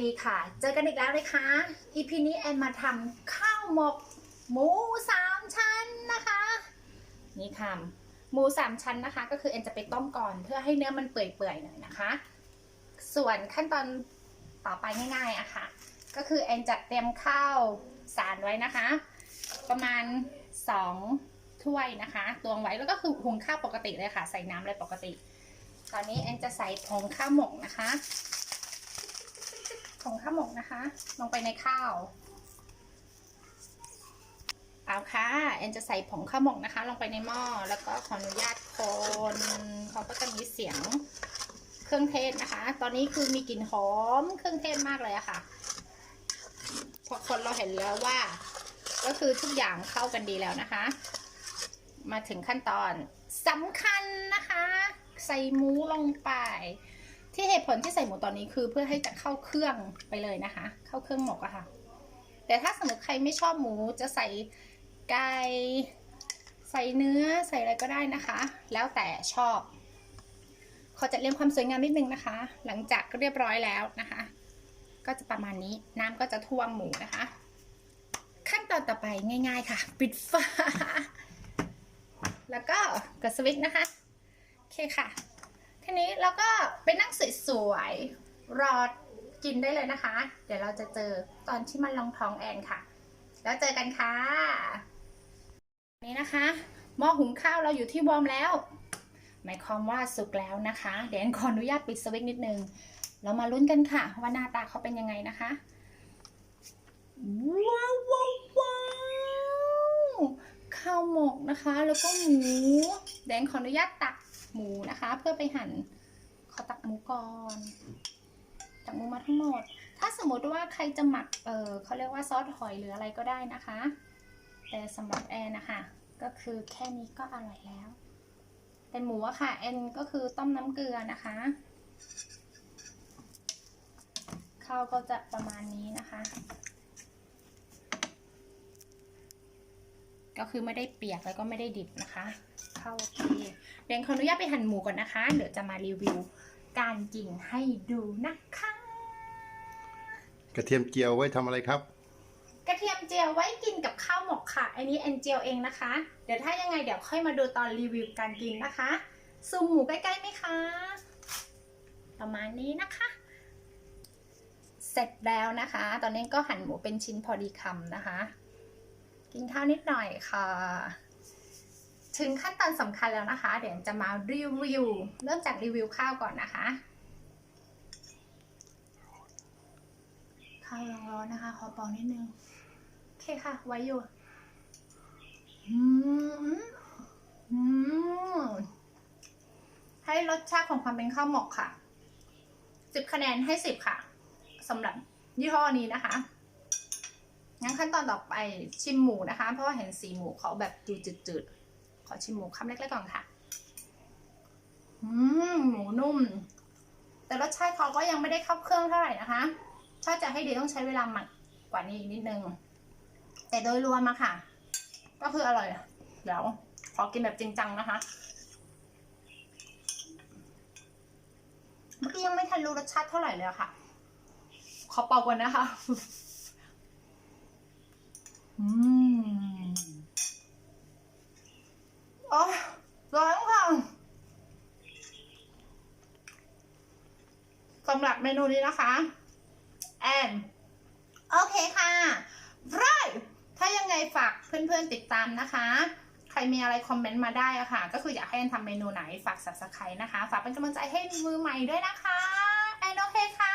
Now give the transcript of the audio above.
ดีค่ะ เจอกันอีกแล้วเลยค่ะ EP นี้แอนมาทำข้าวหมก หมูสามชั้นนะคะ นี่ค่ะหมูสามชั้นนะคะ ก็คือแอนจะไปต้มก่อนเพื่อให้เนื้อมันเปื่อยๆหน่อยนะคะ ส่วนขั้นตอนต่อไปง่ายๆอะค่ะ ก็คือแอนจะเตรียมข้าวสารไว้นะคะ ประมาณ2ถ้วยนะคะตวงไว้แล้วก็คือหุงข้าวปกติเลยค่ะ ใส่น้ำเลยปกติ ตอนนี้แอนจะใส่ผงข้าวหมกนะคะ ผงข้าวหมกนะคะ ลงไปในข้าวเอาค่ะแอนจะใส่ผงข้าวหมกนะคะ ลงไปในหม้อแล้วก็ขออนุญาตคนเขาก็จะมีเสียงเครื่องเทศนะคะ ตอนนี้คือมีกลิ่นหอมเครื่องเทศมากเลยอะค่ะพอคนเราเห็นแล้วว่า ก็คือทุกอย่างเข้ากันดีแล้วนะคะ มาถึงขั้นตอนสำคัญนะคะ ใส่หมูลงไป ที่เหตุผลที่ใส่หมูตอนนี้คือเพื่อให้จะเข้าเครื่องไปเลยนะคะ เข้าเครื่องหมกอะค่ะ แต่ถ้าสมมติใครไม่ชอบหมูจะใส่ไก่ใส่เนื้อใส่อะไรก็ได้นะคะ แล้วแต่ชอบ ขอจัดเรียงความสวยงามนิดนึงนะคะ หลังจากเรียบร้อยแล้วนะคะ ก็จะประมาณนี้น้ำก็จะท่วมหมูนะคะ ขั้นตอนต่อไปง่าย ๆ ค่ะ ปิดฝาแล้วก็กดสวิตช์นะคะ โอเคค่ะ ทีนี้เราก็ไปนั่งสวยๆรอกินได้เลยนะคะ เดี๋ยวเราจะเจอตอนที่มันลองท้องแอนค่ะ แล้วเจอกันค่ะ นี้นะคะหม้อหุงข้าวเราอยู่ที่วอร์มแล้ว หมายความว่าสุกแล้วนะคะ เดี๋ยวแอนขออนุญาตปิดสวิตช์นิดนึง เรามาลุ้นกันค่ะ ว่าหน้าตาเขาเป็นยังไงนะคะว้าวว้าวว้าวข้าวหมกนะคะ แล้วก็หมูแดงขออนุญาตตัก หมูนะคะ เพื่อไปหั่นขอตักหมูก่อนตักหมูมาทั้งหมด ถ้าสมมติว่าใครจะหมักเออเขาเรียกว่าซอสหอยหรืออะไรก็ได้นะคะ แต่สำหรับแอนนะคะก็คือแค่นี้ก็อร่อยแล้วแต่หมูอะค่ะแอนก็คือต้มน้ำเกลือนะคะข้าวก็จะประมาณนี้นะคะ ก็คือไม่ได้เปียกแล้วก็ไม่ได้ดิบนะคะ ข้าวโอเคเดี๋ยวขออนุญาตไปหั่นหมูก่อนนะคะ เดี๋ยวจะมารีวิวการกินให้ดูนะคะ กระเทียมเจียวไว้ทำอะไรครับ กระเทียมเจียวไว้กินกับข้าวหมกค่ะ อันนี้แอนเจียวเองนะคะ เดี๋ยวถ้ายังไงเดี๋ยวค่อยมาดูตอนรีวิวการกินนะคะ ซูมหมูใกล้ๆไหมคะ ประมาณนี้นะคะ เสร็จแล้วนะคะ ตอนนี้ก็หั่นหมูเป็นชิ้นพอดีคำนะคะ กินข้าวนิดหน่อยค่ะ ถึงขั้นตอนสำคัญแล้วนะคะ เดี๋ยวจะมารีวิว เริ่มจากรีวิวข้าวก่อนนะคะ ข้าวร้อนๆนะคะ ขอเปองนิดนึง โอเคค่ะ ไว้อยู่อืมอืมให้รสชาติของความเป็นข้าวหมกค่ะ สิบคะแนนให้สิบค่ะสำหรับยี่ห้อนี้นะคะงั้นขั้นตอนต่อไปชิมหมูนะคะ เพราะว่าเห็นสีหมูเขาแบบดูจืดๆ ขอชิมหมูคำเล็กๆก่อนค่ะ อืมหมูนุ่ม แต่รสชาติเขาก็ยังไม่ได้เข้าเครื่องเท่าไหร่นะคะ ถ้าจะให้ดีต้องใช้เวลาหมักกว่านี้อีกนิดนึง แต่โดยรวมอะค่ะ ก็คืออร่อย เดี๋ยวขอกินแบบจริงจังนะคะ เมื่อกี้ยังไม่ทันรู้รสชาติเท่าไหร่เลยค่ะ ขอเป่าก่อนนะคะ อืมอ๋อ ร้อนค่ะสำหรับเมนูนี้นะคะ แอนโอเคค่ะไรถ้ายังไงฝากเพื่อนๆติดตามนะคะ ใครมีอะไรคอมเมนต์มาได้อะค่ะ ก็คืออยากให้แอนทำเมนูไหนฝาก subscribe นะคะ ฝากเป็นกำลังใจให้มือใหม่ด้วยนะคะ แอนโอเคค่ะ